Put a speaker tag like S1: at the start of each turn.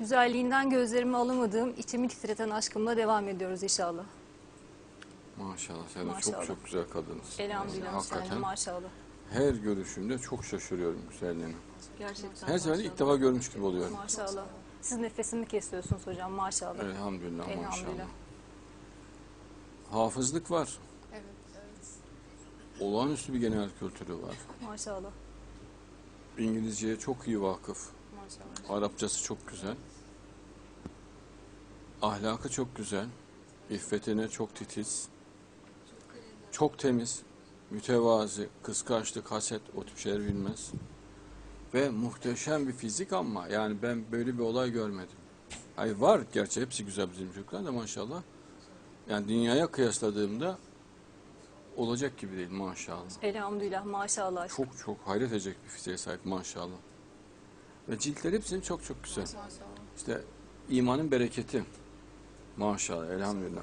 S1: Güzelliğinden gözlerimi alamadığım, içimi titreten aşkımla devam ediyoruz inşallah.
S2: Maşallah sen de
S1: Maşallah.
S2: çok çok güzel kadınsın.
S1: Elhamdülillah
S2: Hakikaten
S1: Hüseyin, maşallah.
S2: her görüşümde çok şaşırıyorum güzelliğine.
S1: Gerçekten
S2: Her seferinde ilk defa görmüş gibi oluyorum.
S1: Maşallah. Siz nefesimi kesiyorsunuz hocam maşallah.
S2: Elhamdülillah,
S1: Elhamdülillah.
S2: maşallah. Hafızlık var.
S3: Evet, evet.
S2: Olağanüstü bir genel kültürü var.
S1: Maşallah.
S2: İngilizceye çok iyi vakıf. Arapçası çok güzel. Ahlakı çok güzel. İffetine çok titiz. Çok temiz. Mütevazi, kıskançlık, haset o tip şeyler bilmez. Ve muhteşem bir fizik ama yani ben böyle bir olay görmedim. Hayır var gerçi hepsi güzel bizim çocuklar da maşallah. Yani dünyaya kıyasladığımda olacak gibi değil maşallah.
S1: Elhamdülillah maşallah.
S2: Çok çok hayret edecek bir fiziğe sahip maşallah. Ve ciltler hepsinin çok çok güzel. İşte imanın bereketi. Maşallah elhamdülillah.